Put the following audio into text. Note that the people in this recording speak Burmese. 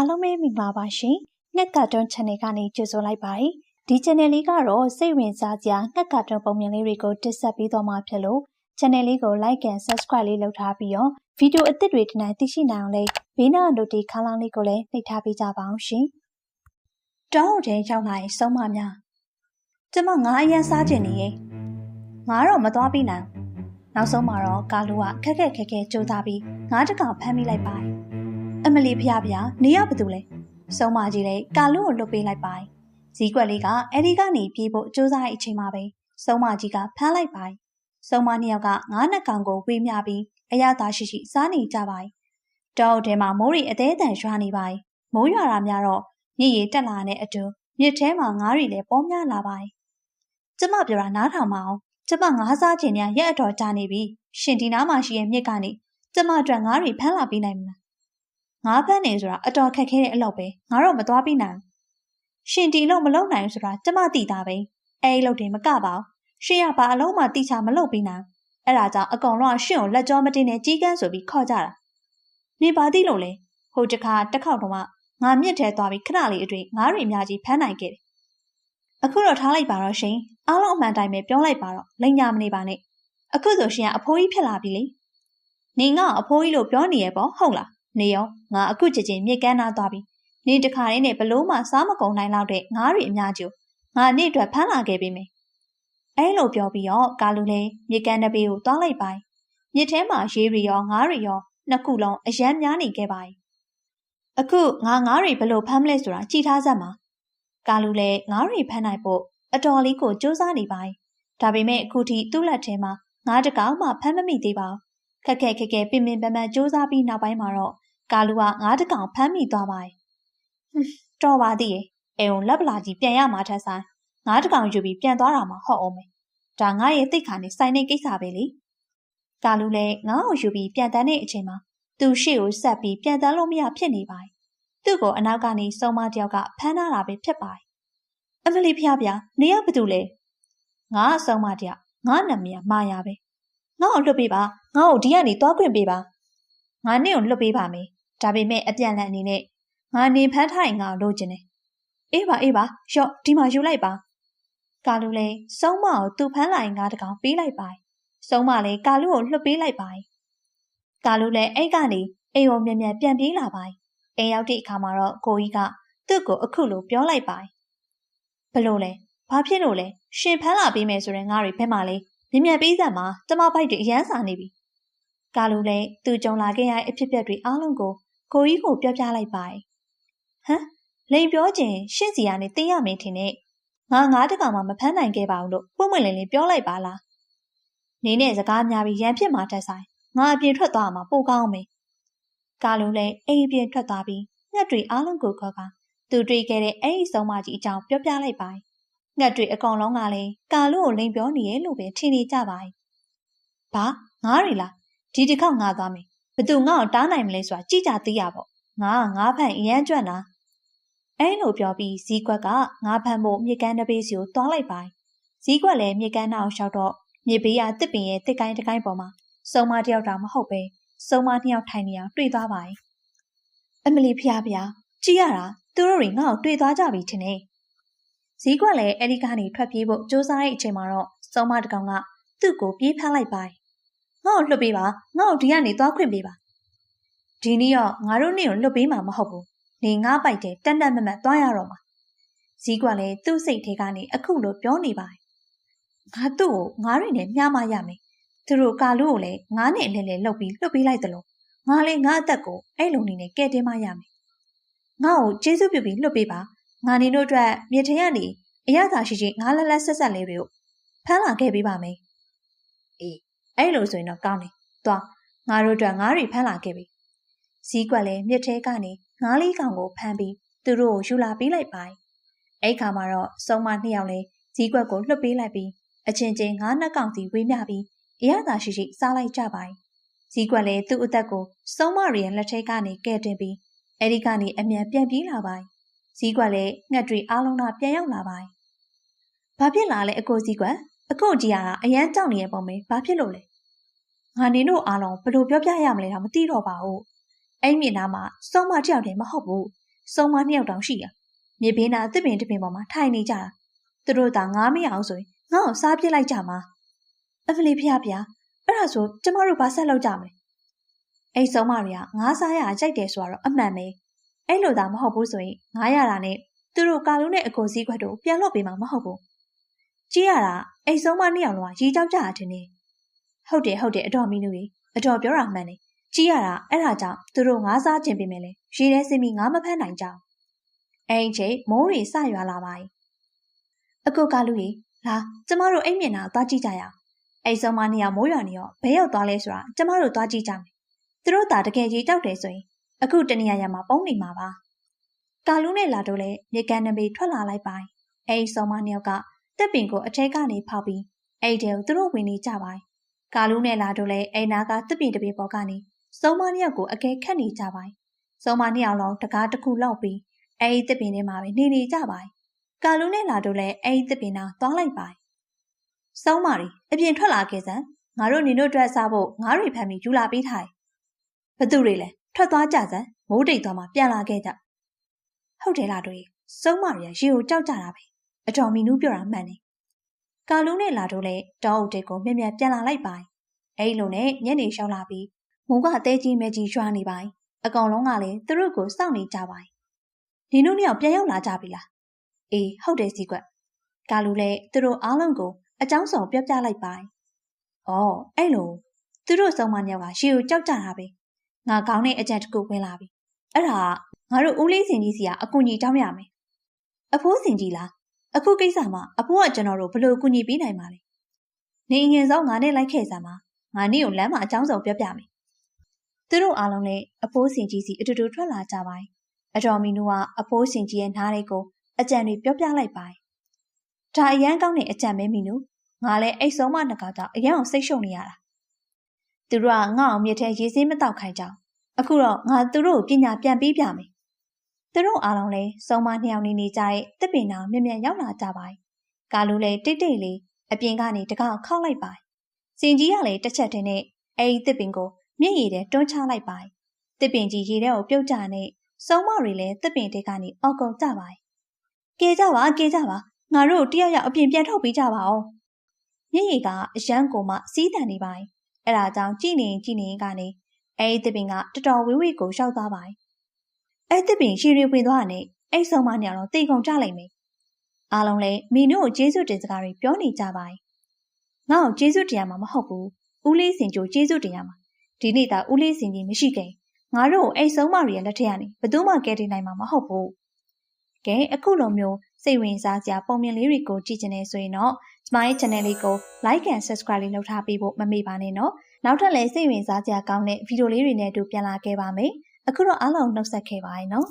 အားလုံးပဲမင်္ဂလာပါရှင်။ငှက်ကာတွန်း channel ကနေကြိုဆိုလိုက်ပါတယ်။ဒီ channel လေးကတော့စိတ်ဝင်စားစရာငှက်ကာတွန်းပုံမြင်လေးတွေကိုတင်ဆက်ပေးသွားမှာဖြစ်လို့ channel လေးကို like and subscribe လေးလုပ်ထားပြီးတော့ဗီဒီယိုအသစ်တွေဒီနေ့သိရှိနိုင်အောင်လေးဘေးနား notification ခန်းလေးကိုလည်းနှိပ်ထားပေးကြပါအောင်ရှင်။တောင်းတဲ့ရောက်လာရင်ဆုံးမများ။ကျမငါအရင်စားကျင်နေရင်ငါတော့မသွားပြီးနိုင်။နောက်ဆုံးမှာတော့ကာလူကခက်ခက်ခဲခဲကြိုးစားပြီးငါးတကောင်ဖမ်းမိလိုက်ပါတယ်။ အမလီဖျားဖျားနေရဘာတူလဲဆုံးမကြီးတဲ့ကာလူကိုလွတ်ပေးလိုက်ပိုင်ဇီးကွက်လေးကအဲ့ဒီကနေပြေးဖို့စူးစမ်းတဲ့အချိန်မှာပဲဆုံးမကြီးကဖမ်းလိုက်ပိုင်ဆုံးမနှစ်ယောက်ကငါးနှစ်ကောင်ကိုဝေးမြပြီးအရသာရှိရှိစားနေကြပိုင်တောထဲမှာမိုးရီအသေးအတန်ရွာနေပိုင်မိုးရွာတာများတော့မြစ်ရီတက်လာတဲ့အတူမြစ်ထဲမှာငါးရီလည်းပေါများလာပိုင်ကျမပြောတာနားထောင်မအောင်ကျမငါးစားခြင်းနဲ့ရက်အတော်ကြာနေပြီရှင်ဒီနားမှာရှိရဲ့မြစ်ကနေကျမအတွက်ငါးရီဖမ်းလာပြီးနိုင်မလား ငါးဖက်နေဆိုတာအတော်ခက်ခဲတဲ့အလုပ်ပဲငါတော့မသွားပြီးနိုင်ရှင်ဒီလို့မလုပ်နိုင်ဆိုတာကျမသိတာပဲအဲဒီလုပ်တယ်မကပါဘူးရှင်ရပါအလုံးမှတိချမလုပ်ပြီးနိုင်အဲ့ဒါကြောင့်အကောင်လုံးကရှင်ကိုလက်ကြောမတင်နဲ့ကြီးကန်းဆိုပြီးခေါ်ကြတာနေပါသိလို့လေဟိုတခါတစ်ခေါက်တော့ငါမြင့်ထဲသွားပြီးခဏလေးအတွင်းငါးရီအများကြီးဖမ်းနိုင်ခဲ့တယ်အခုတော့ထားလိုက်ပါတော့ရှင်အားလုံးအမှန်တိုင်းပဲပြောလိုက်ပါတော့လိန်ညာမနေပါနဲ့အခုဆိုရှင်ကအဖိုးကြီးဖြစ်လာပြီလေနေငါ့အဖိုးကြီးလို့ပြောနေရပေါ့ဟုတ်လား နေရောငါအခုချက်ချင်းမြစ်ကမ်းနာသွားပြီနေတခါရင်းနဲ့ဘလို့မှစားမကုန်နိုင်လောက်တဲ့ငါးရီအများကြီးငါနေ့အတွက်ဖမ်းလာခဲ့ပြီမယ်အဲလိုပြောပြီးတော့ကာလူလည်းမြစ်ကမ်းတစ်ပေကိုသွားလိုက်ပိုင်းမြစ်ထဲမှာရေးရီရောငါးရီရောနှစ်ခုလုံးအရန်များနေခဲ့ပါ යි အခုငါငါးရီဘလို့ဖမ်းမလဲဆိုတာကြည်ထားစမ်းပါကာလူလည်းငါးရီဖမ်းနိုင်ဖို့အတော်လေးကိုစူးစမ်းနေပါ යි ဒါပေမဲ့အခုထိသူ့လက်ထဲမှာငါးတကောင်မှဖမ်းမမိသေးပါဘူးခက်ခဲခက်ခဲပင်ပင်ပန်းပန်းစူးစမ်းပြီးနောက်ပိုင်းမှာတော့ ကာလူကငါးတကောင်ဖမ်းမိသွားပါတယ်။တော်ပါသေးရဲ့။အဲုံလက်ပလာကြီးပြန်ရမှာထက်ဆိုင်ငါးတကောင်ယူပြီးပြန်သွားတာမှဟုတ်အောင်မယ်။ဒါငါရဲ့တိတ်ခါနဲ့ဆိုင်နေကိစ္စပဲလေ။ကာလူလည်းငါ့ကိုယူပြီးပြန်တန်းတဲ့အချိန်မှာသူ့ရှေ့ကိုဆက်ပြီးပြန်တန်းလို့မရဖြစ်နေပါတယ်။သူ့ကိုအနောက်ကနေစုံမတယောက်ကဖမ်းထားတာပဲဖြစ်ပါတယ်။အမလီဖျားဖျားနေရဘာတူလဲ။ငါအစုံမတယောက်ငါနာမည်မာယာပဲ။ငါ့ကိုလွတ်ပေးပါငါ့ကိုဒီကနေသွားခွင့်ပေးပါငါနဲ့ကိုလွတ်ပေးပါမယ် ဒါပေမဲ့အပြန်လန်အနေနဲ့ငါနေဖမ်းထားရင်ငါလိုချင်တယ်အေးပါအေးပါရော့ဒီမှာယူလိုက်ပါကာလူလည်းစုံမကိုသူ့ဖမ်းလိုက်ငါတကောင်ပေးလိုက်ပါစုံမလည်းကာလူကိုလွတ်ပေးလိုက်ပါကာလူလည်းအဲ့ကနေအိမ်ကိုမြင်မြန်ပြန်ပြေးလာပါအိမ်ရောက်တဲ့အခါမှာတော့ကိုကြီးကသူ့ကိုအခုလိုပြောလိုက်ပါဘလို့လဲဘာဖြစ်လို့လဲရှင်ဖမ်းလာပေးမယ်ဆိုရင်ငါတွေဘက်မှလဲမြင်မြန်ပေးစမ်းမှာကျမပိုက်တွေအရန်စာနေပြီကာလူလည်းသူကြုံလာခဲ့ရတဲ့အဖြစ်အပျက်တွေအားလုံးကို ကိုကြီးကိုပြောပြလိုက်ပါဟမ်လိန်ပြောခြင်းရှင့်စီကနေသိရမင်းထင်နဲ့ငါငါးတကောင်မှမဖမ်းနိုင်ခဲ့ပါဘူးလို့ပွင့်ပွင့်လင်းလင်းပြောလိုက်ပါလားနေနဲ့စကားများပြီးရန်ဖြစ်မှာတက်ဆိုင်ငါအပြင်ထွက်သွားမှာပိုကောင်းမယ်ကာလုံးလည်းအိမ်အပြင်ထွက်သွားပြီးငှက်တွေအားလုံးကိုခေါ်ကသူတွေ့ခဲ့တဲ့အဲ့ဒီဆုံးမကြီးအကြောင်းပြောပြလိုက်ပါငှက်တွေအကောင်လုံးကလည်းကာလုံးကိုလိန်ပြောနေရဲ့လို့ပဲထင်နေကြပါဘာငါးရီလားဒီတစ်ခေါက်ငါသွားမယ် ဘသူငါ့ကိုတားနိုင်မလဲဆိုတာကြည့်ကြသိရပေါ့ငါငါးဖန်အရန်ကြွတာအဲလိုပြောပြီးဇီးကွက်ကငါးဖန်ဖို့မြေကမ်းတစ်ပေးစီကိုတွားလိုက်ပါဇီးကွက်လည်းမြေကမ်းနောက်လျှောက်တော့မြေဘေးကတစ်ပင်ရဲ့တစ်ကိုင်းတစ်ကိုင်းပေါ်မှာစုံမတယောက်တောင်မဟုတ်ပဲစုံမနှစ်ယောက်ထိုင်နေအောင်တွေ့သွားပါအမလီဖျားဖျားကြည့်ရတာသူတို့တွေငါ့ကိုတွေ့သွားကြပြီထင်နေဇီးကွက်လည်းအဲဒီကနေထွက်ပြေးဖို့စူးစမ်းတဲ့အချိန်မှာတော့စုံမတကောင်ကသူ့ကိုပြေးဖမ်းလိုက်ပါ ငါ့ကိုလွတ်ပေးပါငါ့ကိုဒီကနေသွားခွင့်ပေးပါဒီနေ့တော့ငါတို့နေ့ကိုလွတ်ပေးမှာမဟုတ်ဘူးနေငါပိုက်တဲ့တန်တန်မမတ်သွားရတော့မှာဇီးကွာလည်းသူ့စိတ်ထဲကနေအခုလိုပြောနေပါတယ်ငါသူ့ကိုငါးတွေနဲ့မျှမရမယ်သူတို့ကာလူကိုလည်းငါးနဲ့အလဲလဲလှုပ်ပြီးလှုပ်ပေးလိုက်တယ်လို့ငါလည်းငါအသက်ကိုအဲ့လိုနေနဲ့ကဲတင်မရမယ်ငါ့ကိုကျေးဇူးပြုပြီးလှုပ်ပေးပါငါနေတို့အတွက်မြေထင်ရနေအရသာရှိရှိငါလက်လက်ဆက်ဆက်လေးတွေကိုဖမ်းလာခဲ့ပေးပါမယ်အေး အဲ့လိုဆိုရင်တော့ကောင်းတယ်သွားငါတို့အတွက်ငါးတွေဖမ်းလာခဲ့ပြီဇီးကွက်လည်းမြစ်ထဲကနေငါးလေးကောင်ကိုဖမ်းပြီးသူတို့ကိုယူလာပေးလိုက်ပါအဲ့ခါမှာတော့စုံမနှစ်ယောက်လည်းဇီးကွက်ကိုလွှတ်ပေးလိုက်ပြီးအချင်းချင်းငါးနှစ်ကောင်စီဝေးမြပြီးအရသာရှိရှိစားလိုက်ကြပါဇီးကွက်လည်းသူ့အသက်ကိုစုံမရီရဲ့လက်ထဲကနေကဲတင်ပြီးအဲ့ဒီကနေအမြန်ပြန်ပြေးလာပါဇီးကွက်လည်းငှက်တွေအားလုံးကပြန်ရောက်လာပါဘာဖြစ်လာလဲအကိုဇီးကွက်အကိုကြီးရတာအရန်ကြောက်နေရပုံပဲဘာဖြစ်လို့လဲ ငါနေတို့အားလုံးဘယ်လိုပြောပြရမလဲတော့မသိတော့ပါဘူးအဲ့မြင်နာမှာစုံမတယောက်တည်းမဟုတ်ဘူးစုံမနှစ်ယောက်တောင်ရှိရမြေဘေးနာတစ်ပင်တစ်ပင်ပေါ်မှာထိုင်နေကြတာသူတို့သာငားမရအောင်ဆိုရင်ငါ့ကိုစားပစ်လိုက်ကြမှာအဖလီဖျားဖျားအဲ့ဒါဆိုကျမတို့ဘာဆက်လုပ်ကြမလဲအဲ့စုံမတွေကငါးစားရကြိုက်တယ်ဆိုတော့အမှန်ပဲအဲ့လိုသာမဟုတ်ဘူးဆိုရင်ငါးရတာနဲ့သူတို့ကာလုံးနဲ့အကိုစည်းခွက်တို့ပြန်လွတ်ပေးမှာမဟုတ်ဘူးကြည့်ရတာအဲ့စုံမနှစ်ယောက်လုံးကရီကြောက်ကြတာတင်နေ ဟုတ်တယ်ဟုတ်တယ်အတော်မီနူကြီးအတော်ပြောတာမှန်တယ်ကြည့်ရတာအဲ့ဒါကြောင့်သူတို့ငါးစားခြင်းပြင်မယ်လေရေထဲစင်းပြီးငါမဖမ်းနိုင်ကြအောင်အဲ့ဒီချိန်မိုးတွေစရွာလာပါ යි အကုတ်ကလူကြီးလာကျမတို့အိမ်မျက်နှာသွားကြည့်ကြရအောင်အဲ့ဆုံးမနှစ်ယောက်မိုးရွာနေရောဘဲရောက်သွားလဲဆိုတာကျမတို့သွားကြည့်ကြမယ်သူတို့သာတကယ်ကြီးတောက်တယ်ဆိုရင်အခုတနေရာရမှာပုံနေမှာပါကာလူးနဲ့လာတော့လဲမြေကန်နဘေးထွက်လာလိုက်ပါအဲ့ဆုံးမနှစ်ယောက်ကတက်ပင်ကိုအထက်ကနေဖောက်ပြီးအဲ့တဲကိုသူတို့ဝင်နေကြပါ ကာလူးနဲ့လာတော့လဲအဲ့နာကတက်ပင်တပေပေါ်ကနေစုံမနှစ်ယောက်ကိုအကဲခတ်နေကြပါစုံမနှစ်ယောက်လုံးတကားတစ်ခုလောက်ပြီးအဲ့ဒီတက်ပင်ထဲမှာပဲနေနေကြပါကာလူးနဲ့လာတော့လဲအဲ့ဒီတက်ပင်နာသွားလိုက်ပါစောင်းမာရီအပြင်ထွက်လာခဲ့စမ်းငါတို့နင်တို့အတွက်စားဖို့ငါးတွေဖမ်းပြီးယူလာပေးထားတယ်ဘသူတွေလဲထွက်သွားကြစမ်းမိုးတိတ်သွားမှပြန်လာခဲ့ကြဟုတ်တယ်လားတို့စုံမာရီကရေကိုကြောက်ကြတာပဲအတော်မီနူးပြောတာမှန်တယ် ကာလူးနဲ့လာတော့လဲတောအုပ်တိတ်ကိုမြက်မြက်ပြန်လာလိုက်ပါအဲ့လိုနဲ့ညနေလျှောက်လာပြီးမိုးကအသေးကြီးမဲကြီးရွှာနေပါအကောင်လုံးကလည်းသူတို့ကိုစောင့်နေကြပါနင်တို့နှစ်ယောက်ပြန်ရောက်လာကြပြီလားအေးဟုတ်တယ်စီကွက်ကာလူလည်းသူတို့အားလုံးကိုအကြောင်းစုံပြောပြလိုက်ပါ။အော်အဲ့လိုသူတို့စုံမညောက်ကရှီကိုကြောက်ကြတာပဲ။ငါကောင်းတဲ့အကြံတစ်ခုဝင်လာပြီ။အဲ့ဒါငါတို့ဦးလေးစင်ကြီးစီကအကူကြီးတောင်းရမယ်။အဖိုးစင်ကြီးလား။ အခုကိစ္စမှာအဖိုးကကျွန်တော်တို့ဘယ်လိုကူညီပေးနိုင်မှာလဲ။နေငင်ဆောင်ငါနဲ့လိုက်ခဲ့စမ်းပါ။ငါနေ့ကိုလမ်းမှာအကြောင်းစုံပြောပြမယ်။သူတို့အားလုံးလည်းအဖိုးစင်ကြီးစီအတူတူထွက်လာကြပါ။အတော်မီနူကအဖိုးစင်ကြီးရဲ့နားလေးကိုအကြံတွေပြောပြလိုက်ပါဒါအရန်ကောင်းတဲ့အကြံမဲမီနူငါလည်းအိတ်ဆုံးမနှကောင်ကြောင့်အရန်အောင်စိတ်ရှုပ်နေရတာသူတို့ကငါ့အောင်မြစ်ထဲရေစင်းမတောက်ခိုင်းကြအခုတော့ငါသူတို့ကိုပညာပြန်ပေးပြမယ် သူတို့အားလုံးလည်းစုံမနှစ်ယောက်နေနေကြတဲ့တစ်ပင်တော်မြင်မြန်ရောက်လာကြပါကာလူလည်းတိတ်တိတ်လေးအပြင်ကနေတကောက်ခောက်လိုက်ပါစင်ကြီးကလည်းတစ်ချက်တည်းနဲ့အဲဒီတစ်ပင်ကိုမျက်ရည်ထဲတွန်းချလိုက်ပါတစ်ပင်ကြီးရေထဲကိုပြုတ်ကြနဲ့စုံမတွေလည်းတစ်ပင်တဲကနေအောက်ကုန်ကြပါကဲကြပါကဲကြပါငါတို့တယောက်ယောက်အပြင်ပြန်ထုတ်ပေးကြပါဦးမျက်ရည်ကအရန်ကိုမှစီးတန်နေပါ යි အဲ့ဒါကြောင့်ကြည်နေကြည်နေကနေအဲ့ဒီသပင်ကတော်တော်ဝေးဝေးကိုရောက်သွားပါ යි အဲ့သပင်ရှည်ရီဝင်သွားတဲ့အဲ့ဆုံးမညောင်တော့တိတ်ကုန်ကြလိုက်မယ်အားလုံးလည်းမင်းတို့ကိုကျေးဇူးတင်စကားတွေပြောနေကြပါ යි ငါ့ကိုကျေးဇူးတင်ရမှာမဟုတ်ဘူးဦးလေးစင်ကြိုကျေးဇူးတင်ရမှာဒီနေ့သာဦးလေးစင်ကြီးမရှိခင်ငါတို့အဲ့ဆုံးမတွေရဲ့လက်ထက်ကနေဘယ်သူမှကဲတင်နိုင်မှာမဟုတ်ဘူးကဲအခုလိုမျိုးစိတ်ဝင်စားစရာပုံမြင်လေးတွေကိုကြည့်ချင်နေဆိုရင်တော့ကျမရဲ့ channel လေးကို like and subscribe လေးလုပ်ထားပေးဖို့မမေ့ပါနဲ့နော်နောက်ထပ်လည်းစိတ်ဝင်စားစရာကောင်းတဲ့ဗီဒီယိုလေးတွေနဲ့အတူပြန်လာခဲ့ပါမယ် အခုတော့အားလုံးနှုတ်ဆက်ခဲ့ပါရနော်